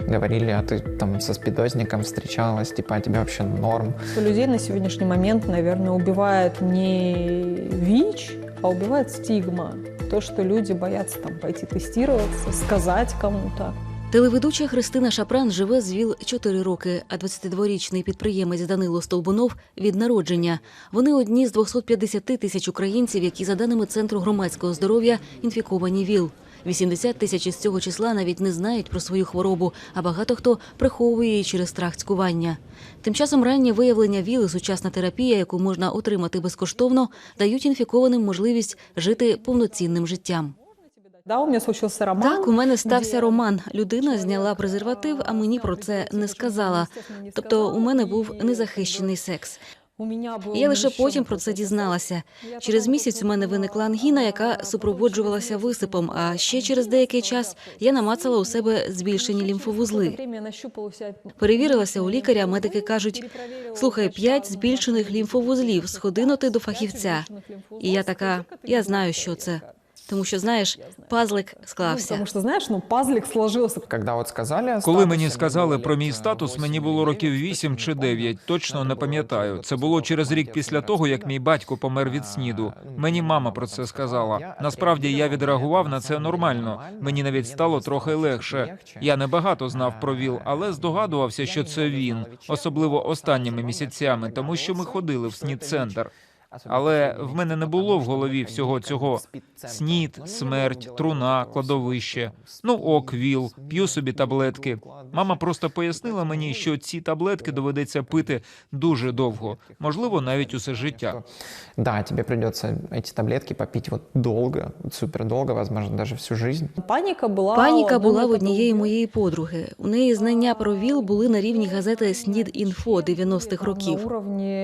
говорили, а ты там со спидозником встречалась, типа, а тебе вообще норм. Что людей на сегодняшний момент, наверное, убивает не ВИЧ, а убивает стигма. То, что люди боятся там пойти тестироваться, сказать кому-то. Телеведуча Христина Шапран живе з ВІЛ 4 роки, а 22-річний підприємець Данило Столбунов від народження. Вони одні з 250 тисяч українців, які, за даними Центру громадського здоров'я, інфіковані ВІЛ. 80 тисяч із цього числа навіть не знають про свою хворобу, а багато хто приховує її через страх цькування. Тим часом раннє виявлення ВІЛ і сучасна терапія, яку можна отримати безкоштовно, дають інфікованим можливість жити повноцінним життям. Да, у роман. Так, у мене стався роман. Людина зняла презерватив, а мені про це не сказала. Тобто, у мене був незахищений секс. Я лише потім про це дізналася. Через місяць у мене виникла ангіна, яка супроводжувалася висипом. А ще через деякий час я намацала у себе збільшені лімфовузли. Перевірилася у лікаря. Медики кажуть: слухай, п'ять збільшених лімфовузлів. Сходино ти до фахівця. І я така, я знаю, що це. Тому що знаєш, пазлик Ну, склався. потому что, знаешь, ну, пазлик сложился. Когда вот сказали Коли мені сказали про мій статус, мені було років 9, 8 чи точно 9, точно не пам'ятаю. це було через рік після того, як мій батько помер від СНІДу. ну, Мені мама про це сказала. Насправді я відреагував на це нормально. Мені навіть стало трохи легше. Я небагато знав про ВІЛ, але здогадувався, що це він, особливо останніми місяцями, тому що ми ходили в СНІД-центр. Але в мене не було в голові всього цього. Снід, смерть, труна, кладовище. Ну ок, віл, п'ю собі таблетки. Мама просто пояснила мені, що ці таблетки доведеться пити дуже довго, можливо, навіть усе життя. Да, тебе придется эти таблетки попить вот долго, супер долго, возможно, даже всю жизнь. Паніка була Паніка була в однієї моєї подруги. У неї знання про ВІЛ були на рівні газети СНІД Інфо 90-х На років. уровні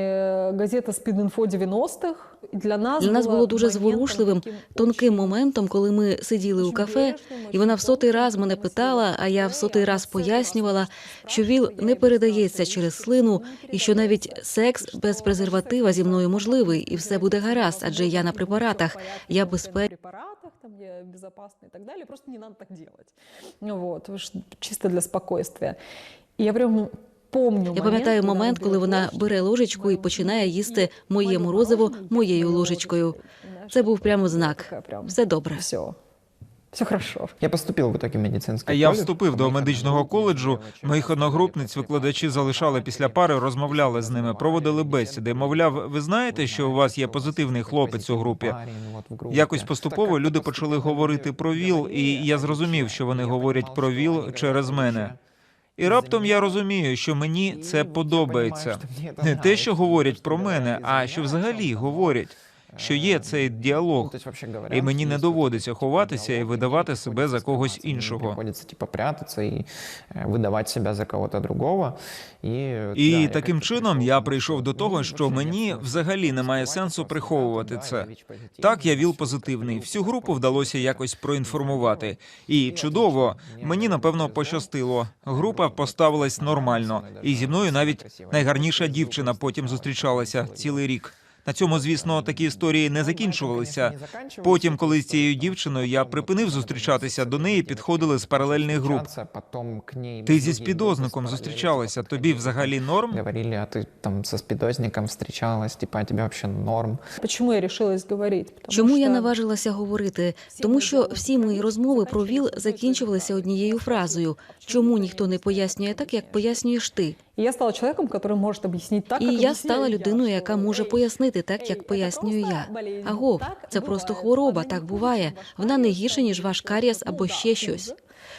газета «Спідінфо» 90-х. Для нас, Для нас було дуже зворушливим, тонким моментом, коли ми сиділи у кафе, і вона в сотий раз мене питала, а я в сотий раз було пояснювала, що ВІЛ не передається через слину, і що навіть секс без презерватива зі мною можливий, і все буде гаразд, адже я на препаратах, я безпечна. там я безопасна и так далее, просто не надо так делать. Ну Вот, чисто для спокойствия. И я прям помню Я пам'ятаю момент, коли вона бере ложечку і починає їсти моє морозиво моєю ложечкою. Це був прямо знак. Все добре. Все. Хорошо. Я поступил в итоге в А я вступив до медичного коледжу. Моїх одногрупниць викладачі залишали після пари, розмовляли з ними, проводили бесіди. Мовляв, ви знаєте, що у вас є позитивний хлопець у групі? Якось поступово люди почали говорити про ВІЛ, і я зрозумів, що вони говорять про ВІЛ через мене. І раптом я розумію, що мені це подобається. Не те, що говорять про мене, а що взагалі говорять, що є цей діалог. І мені не доводиться ховатися і видавати себе за когось іншого. Приходится типа прятаться и э, выдавать за кого-то другого. І, І таким чином я прийшов до того, що мені взагалі немає сенсу приховувати це. Так, я віл позитивний. Всю групу вдалося якось проінформувати. І чудово, мені напевно пощастило. Група поставилась нормально, і зі мною навіть найгарніша дівчина потім зустрічалася цілий рік. На цьому, звісно, такі історії не закінчувалися. Потім, коли з цією дівчиною я припинив зустрічатися, до неї підходили з паралельних груп. Ти зі спідозником зустрічалася. Тобі взагалі норм? Говорили, а ты там со спидозником встречалась, типа, тебе вообще норм. Почему я решилась говорить? Потому Чому я наважилася говорити? Тому що всі мої розмови про ВІЛ закінчувалися однією фразою: чому ніхто не пояснює так, як пояснюєш ти? И я стала человеком, который может объяснить так, І как я объясняю стала людиною, что, яка може «Эй, пояснити так, ей, як это пояснюю просто я. болезнь. Агов, Так це просто буває. хвороба, Вона так не буває. хуже, Вона не карієс, гірша, ніж там, ваш ну, карієс да, або хуже. ще щось.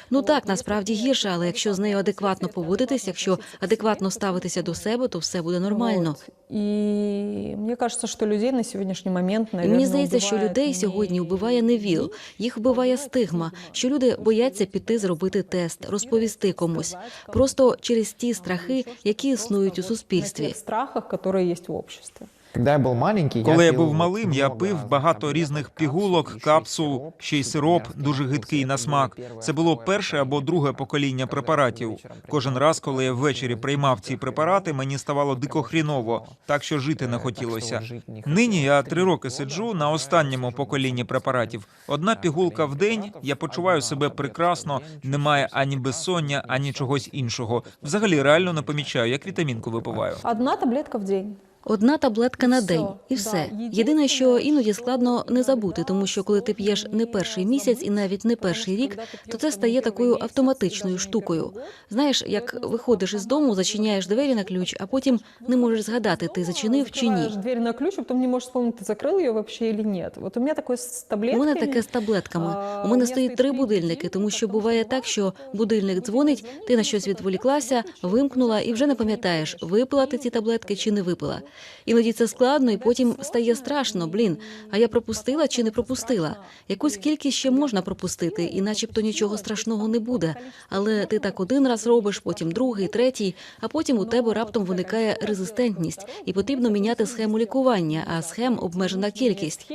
Ну так, насправді гірше, але якщо з нею адекватно поводитись, якщо адекватно ставитися до себе, то все буде нормально. И мне кажется, что людей на сегодняшний момент, І наверное, мені здається, що людей сьогодні вбиває не ВІЛ, їх вбиває стигма, що люди бояться піти зробити тест, розповісти комусь. Просто через ті страхи, які існують у суспільстві. страхах, которые есть в обществе. Когда я был маленький, Коли я був малим, я пив багато різних пігулок, капсул, ще й сироп, дуже гидкий на смак. Це було перше перше або друге покоління препаратів. Кожен раз, коли я ввечері приймав ці препарати, мені ставало дико хріново, так що жити не хотілося. Нині я три роки сиджу на останньому поколінні препаратів. Одна пігулка в день, я почуваю себе прекрасно, немає ані безсоння, ані чогось іншого. Взагалі реально не помічаю, як вітамінку випиваю. Одна таблетка в день. Одна таблетка на Все, день, і да. все. Єдине, Єдине, що що іноді складно не забути, тому що коли ти п'єш не перший місяць і навіть не перший рік, то це стає такою автоматичною штукою. Знаєш, як виходиш із дому, зачиняєш двері на ключ, а потім не можеш згадати, ти зачинив чи ні. Закрываешь дверь на ключ, а потом не можешь вспомнить, ты закрыл ее вообще или нет. Вот у меня такое с У таблетками. мене таке з таблетками. У мене стоїть три будильники, тому що буває так, що будильник дзвонить, ти на щось відволіклася, вимкнула і вже не пам'ятаєш, випила ти ці таблетки чи не випила. Іноді це складно, і потім стає страшно. Блін, а я пропустила чи не пропустила? Якусь кількість ще можна пропустити, і начебто нічого страшного не буде. Але ти так один раз робиш, потім другий, третій, а потім у тебе раптом виникає резистентність, і потрібно міняти схему лікування, а схем обмежена кількість.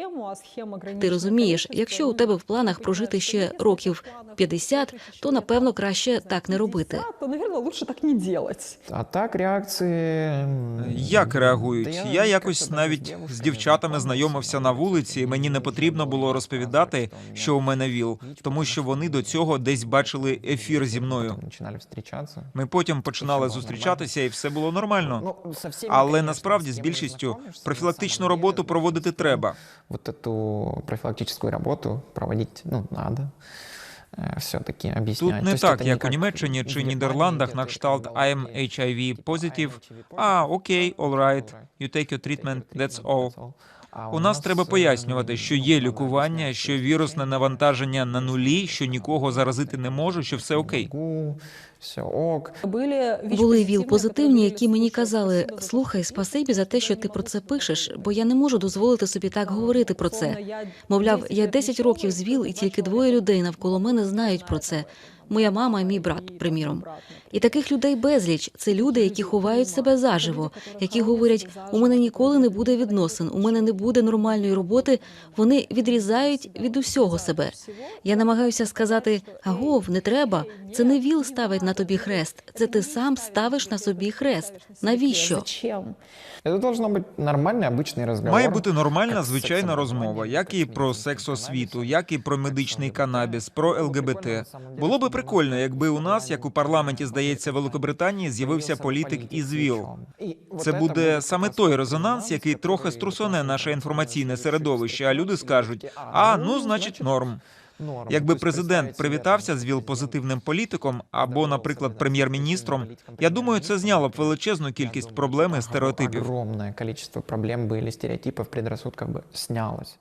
Ти розумієш, якщо у тебе в планах прожити ще років 50, то напевно краще так не робити. то, наверное, лучше так не. А так реакции... м, Як реагують? Я якось навіть з дівчатами знайомився на вулиці, і мені не потрібно було розповідати, що у мене ВІЛ, тому що вони до цього десь бачили ефір зі мною. Ми потім починали зустрічатися, і все було нормально. Ну, Але насправді з більшістю профілактичну роботу проводити треба. Вот эту профилактическую работу проводить, ну, надо Все-таки объяснять. Тут То не есть так, это як у как Німеччині чи в Нідерландах Германии, на кшталт где ты I am когда HIV ты positive. I'm HIV А, positive, окей, all right, you take your treatment, that's all. У нас треба пояснювати, що є лікування, що вірусне навантаження на нулі, що нікого заразити не може, що все окей. Були віл позитивні, які мені казали: слухай, спасибі за те, що ти про це пишеш, бо я не можу дозволити собі так говорити про це. Мовляв, я 10 років з ВІЛ, і тільки двоє людей навколо мене знають про це Моя мама і мій брат, приміром. І таких людей безліч. Це люди, які ховають себе заживо, які говорять: у мене ніколи не буде відносин, у мене не буде нормальної роботи. Вони відрізають від усього себе. Я намагаюся сказати: агов, не треба. Це не ВІЛ ставить на тобі хрест. Це ти сам ставиш на собі хрест. Навіщо? Зачем? Это должно быть нормальный, обычный разговор. Має бути нормальна як звичайна сексом розмова, як і про секс-освіту, як і про медичний канабіс, про ЛГБТ. Було би прикольно, якби у нас, як у парламенті, здається, Великобританії, з'явився політик із ВІЛ. Це буде саме той резонанс, який трохи струсоне наше інформаційне середовище. А люди скажуть: а ну значить норм. Якби президент привітався з ВІЛ-позитивним політиком або, наприклад, прем'єр-міністром, я думаю, це зняло б величезну кількість проблем і стереотипів. Огромное количество проблем бы или стереотипов, предрассудков бы снялось.